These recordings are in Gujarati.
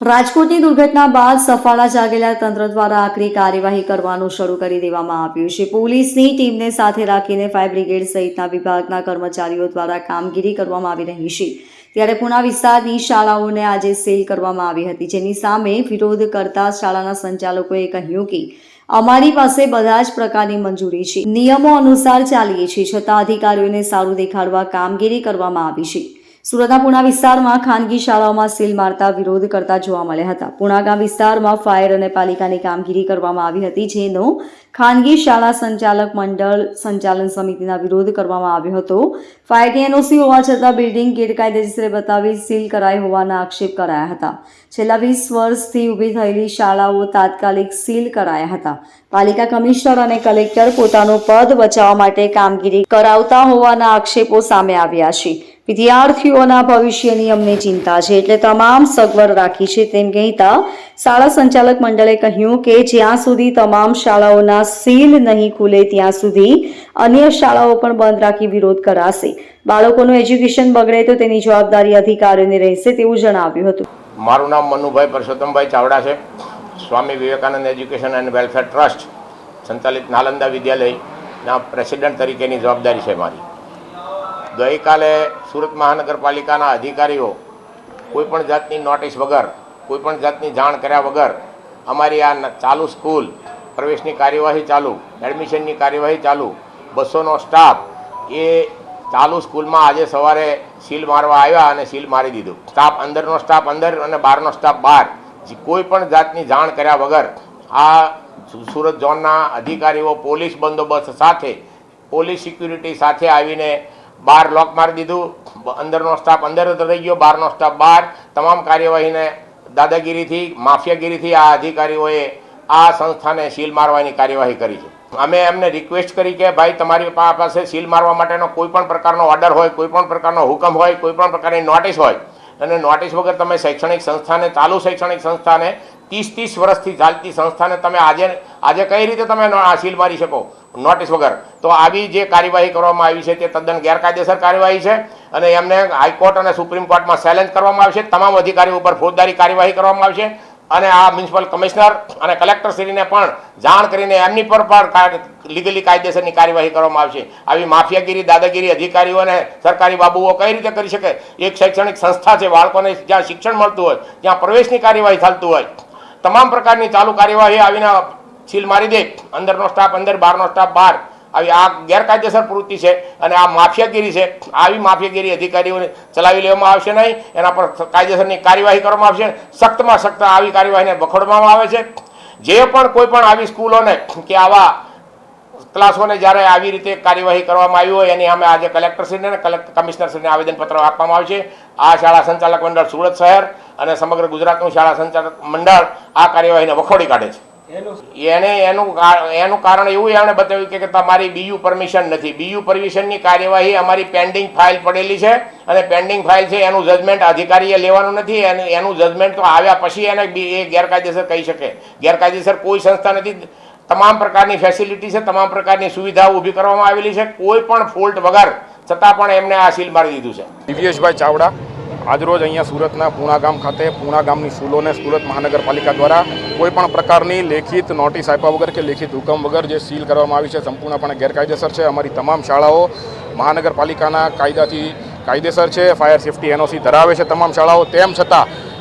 રાજકોટની દુર્ઘટના બાદ સફાળા જાગેલા તંત્ર દ્વારા આકરી કાર્યવાહી કરવાનું શરૂ કરી દેવામાં આવ્યું છે. પોલીસની ટીમને સાથે રાખીને ફાયર બ્રિગેડ સહિતના વિભાગના કર્મચારીઓ દ્વારા કામગીરી કરવામાં આવી રહી છે. ત્યારે પુણા વિસ્તારની શાળાઓને આજે સીલ કરવામાં આવી હતી. જેની સામે વિરોધ કરતા શાળાના સંચાલકોએ કહ્યું કે, અમારી પાસે બધા જ પ્રકારની મંજૂરી છે. નિયમો અનુસાર ચાલીએ છીએ, છતાં અધિકારીઓને સારું દેખાડવા કામગીરી કરવામાં આવી છે. સુરતના પુણા વિસ્તારમાં ખાનગી શાળાઓમાં સીલ મારતા વિરોધ કરતા જોવા મળ્યા હતા. પુણા ગામ વિસ્તારમાં ફાયર અને પાલિકાની કામગીરી કરવામાં આવી હતી, જેનો ખાનગી શાળા સંચાલક મંડળ સંચાલન સમિતિના વિરોધ કરવામાં આવ્યો હતો. ફાયરની એનઓસી હોવા છતાં બિલ્ડિંગ ગેરકાયદેસર બતાવી સીલ કરાઈ હોવાના આક્ષેપ કરાયા હતા. છેલ્લા વીસ વર્ષથી ઊભી થયેલી શાળાઓ તાત્કાલિક સીલ કરાયા હતા. પાલિકા કમિશનર અને કલેક્ટર પોતાનું પદ બચાવવા માટે કામગીરી કરાવતા હોવાના આક્ષેપો સામે આવ્યા છે. વિદ્યાર્થીઓના ભવિષ્યની અમને ચિંતા છે એટલે તમામ સગવડ રાખી છે તેમ કહેતા શાળા સંચાલક મંડળે કહ્યું કે જ્યાં સુધી તમામ શાળાઓના સીલ નહીં ખુલે ત્યાં સુધી અન્ય શાળાઓ પણ બંધ રાખી વિરોધ કરાશે. બાળકોનું એજ્યુકેશન બગડે તો તેની જવાબદારી અધિકારીઓને રહેશે તેવું જણાવ્યું હતું. મારું નામ મનુભાઈ પરસોત્તમભાઈ ચાવડા છે. Swami Vivekanand education and welfare trust સંચાલિત નાલંદા વિદ્યાલયના પ્રેસિડેન્ટ તરીકેની જવાબદારી છે મારી. ગઈકાલે સુરત મહાનગરપાલિકાના અધિકારીઓ કોઈપણ જાતની નોટિસ વગર, કોઈપણ જાતની જાણ કર્યા વગર અમારી આ ચાલુ સ્કૂલ પ્રવેશની કાર્યવાહી ચાલુ, એડમિશનની કાર્યવાહી ચાલુ, બસોનો સ્ટાફ એ ચાલુ સ્કૂલમાં આજે સવારે સીલ મારવા આવ્યા અને સીલ મારી દીધું. સ્ટાફ અંદરનો સ્ટાફ અંદર અને બહારનો સ્ટાફ બહાર. કોઈ પણ જાતની જાણ કર્યા વગર આ સુરત ઝોનના અધિકારીઓ, પોલીસ બંદોબસ્ત સાથે, પોલીસ સિક્યુરિટી સાથે આવીને બહાર લોક મારી દીધું. અંદરનો સ્ટાફ અંદર રહી ગયો. બહારનો સ્ટાફ બહાર. તમામ કાર્યવાહીને દાદાગીરીથી, માફિયાગીરીથી આ અધિકારીઓએ આ સંસ્થાને સીલ મારવાની કાર્યવાહી કરી છે. અમે એમને રિક્વેસ્ટ કરી કે, ભાઈ, તમારી પાસે સીલ મારવા માટેનો કોઈ પણ પ્રકારનો ઓર્ડર હોય, કોઈ પણ પ્રકારનો હુકમ હોય, કોઈ પણ પ્રકારની નોટિસ હોય, અને નોટિસ વગર તમે શૈક્ષણિક સંસ્થાને, ચાલુ શૈક્ષણિક સંસ્થાને ત્રીસ ત્રીસ વર્ષથી ચાલતી સંસ્થાને તમે આજે આજે કઈ રીતે તમે સીલ મારી શકો? નોટિસ વગર. તો આવી જે કાર્યવાહી કરવામાં આવી છે તે તદ્દન ગેરકાયદેસર કાર્યવાહી છે અને એમને હાઈકોર્ટ અને સુપ્રીમ કોર્ટમાં ચેલેન્જ કરવામાં આવશે. તમામ અધિકારીઓ ઉપર ફોજદારી કાર્યવાહી કરવામાં આવશે. અને આ મ્યુનિસિપલ કમિશનર અને કલેક્ટરશ્રીને પણ જાણ કરીને એમની પર પણ લીગલી કાયદેસરની કાર્યવાહી કરવામાં આવશે. આવી માફિયાગીરી, દાદાગીરી અધિકારીઓ અને સરકારી બાબુઓ કઈ રીતે કરી શકે? એક શૈક્ષણિક સંસ્થા છે, બાળકોને જ્યાં શિક્ષણ મળતું હોય, ત્યાં પ્રવેશની કાર્યવાહી ચાલતું હોય. તમામ પ્રકારની ચાલુ કાર્યવાહી આવીને છીલ મારી દે. અંદરનો સ્ટાફ, અંદર બહારનો સ્ટાફ, બહાર. આવી આ ગેરકાયદેસર પ્રવૃત્તિ છે અને આ માફિયાગીરી છે. આવી માફિયાગીરી અધિકારીઓને ચલાવી લેવામાં આવશે નહીં. એના પર કાયદેસરની કાર્યવાહી કરવામાં આવશે. સખ્તમાં સખ્ત આવી કાર્યવાહીને વખોડવામાં આવે છે. જે પણ કોઈ પણ આવી સ્કૂલોને કે આવા ક્લાસોને જ્યારે આવી રીતે કાર્યવાહી કરવામાં આવી હોય એની અમે આજે કલેક્ટરશ્રીને અને કલેક્ટર કમિશનરશ્રીને આવેદનપત્ર આપવામાં આવશે આ શાળા સંચાલક મંડળ સુરત શહેર અને સમગ્ર ગુજરાતનું શાળા સંચાલક મંડળ આ કાર્યવાહીને વખોડી કાઢે છે. એને એનું એનું કારણ એવું એમણે બતાવ્યું કે તમારી બીયુ પરમિશન નથી. બીયુ પરમિશનની કાર્યવાહી અમારી પેન્ડિંગ ફાઇલ પડેલી છે અને પેન્ડિંગ ફાઇલ છે એનું જજમેન્ટ અધિકારીએ લેવાનું નથી. એનું એનું જજમેન્ટ તો આવ્યા પછી એને એ ગેરકાયદેસર કહી શકે. ગેરકાયદેસર કોઈ સંસ્થા નથી. તમામ પ્રકારની ફેસિલિટી છે, તમામ પ્રકારની સુવિધાઓ ઊભી કરવામાં આવેલી છે. કોઈ પણ ફોલ્ટ વગર છતાં પણ એમને આ સીલ મારી દીધું છે. દિવ્યેશભાઈ ચાવડા, આજરોજ અહીંયા સુરતના પૂણા ગામ ખાતે, પૂણા ગામની સ્કૂલોને સુરત મહાનગરપાલિકા દ્વારા કોઈ પણ પ્રકારની લેખિત નોટિસ આપ્યા વગર કે લેખિત હુકમ વગર જે સીલ કરવામાં આવી છે, સંપૂર્ણપણે ગેરકાયદેસર છે. અમારી તમામ શાળાઓ મહાનગરપાલિકાના કાયદાથી કાયદેસર છે. ફાયર સેફટી એનઓસી ધરાવે છે તમામ શાળાઓ. તેમ છતાં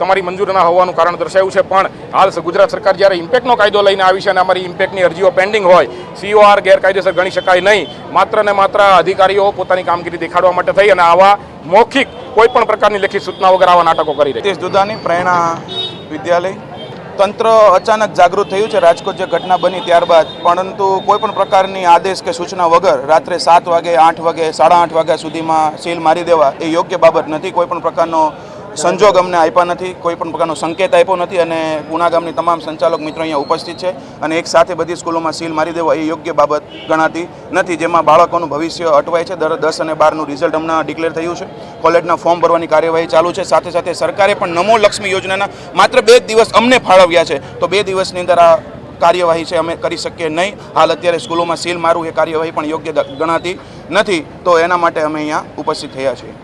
તમારી મંજૂર ના હોવાનું કારણ દર્શાવ્યું છે. પણ હાલ ગુજરાત સરકાર જ્યારે ઇમ્પેક્ટનો કાયદો લઈને આવી છે અને અમારી ઇમ્પેક્ટની અરજીઓ પેન્ડિંગ હોય સીઓઆર ગેરકાયદેસર ગણી શકાય નહીં. માત્ર ને માત્ર અધિકારીઓ પોતાની કામગીરી દેખાડવા માટે થઈ અને આવા મૌખિક કોઈ પણ પ્રકારની લેખિત સૂચના વગર આવા નાટકો કરી રહી દુધાની પ્રેરણા વિદ્યાલય. તંત્ર અચાનક જાગૃત થયું છે. રાજકોટ જે ઘટના બની ત્યારબાદ, પરંતુ કોઈ પણ પ્રકારની આદેશ કે સૂચના વગર રાત્રે સાત વાગે, આઠ વાગે, સાડા આઠ વાગ્યા સુધીમાં સીલ મારી દેવા એ યોગ્ય બાબત નથી. કોઈ પણ પ્રકારનો સંજોગ અમને આપ્યા નથી, કોઈ પણ પ્રકારનો સંકેત આપ્યો નથી અને પૂના ગામની તમામ સંચાલક મિત્રો અહીંયા ઉપસ્થિત છે અને એક સાથે બધી સ્કૂલોમાં સીલ મારી દેવા એ યોગ્ય બાબત ગણાતી નથી, જેમાં બાળકોનું ભવિષ્ય અટવાય છે. દર દસ અને બારનું રિઝલ્ટ હમણાં ડિક્લેર થયું છે. કોલેજના ફોર્મ ભરવાની કાર્યવાહી ચાલુ છે. સાથે સાથે સરકારે પણ નમો લક્ષ્મી યોજનાના માત્ર બે દિવસ અમને ફાળવ્યા છે. તો બે દિવસની અંદર આ કાર્યવાહી છે, અમે કરી શકીએ નહીં. હાલ અત્યારે સ્કૂલોમાં સીલ મારવું એ કાર્યવાહી પણ યોગ્ય ગણાતી નથી. તો એના માટે અમે અહીંયા ઉપસ્થિત થયા છીએ.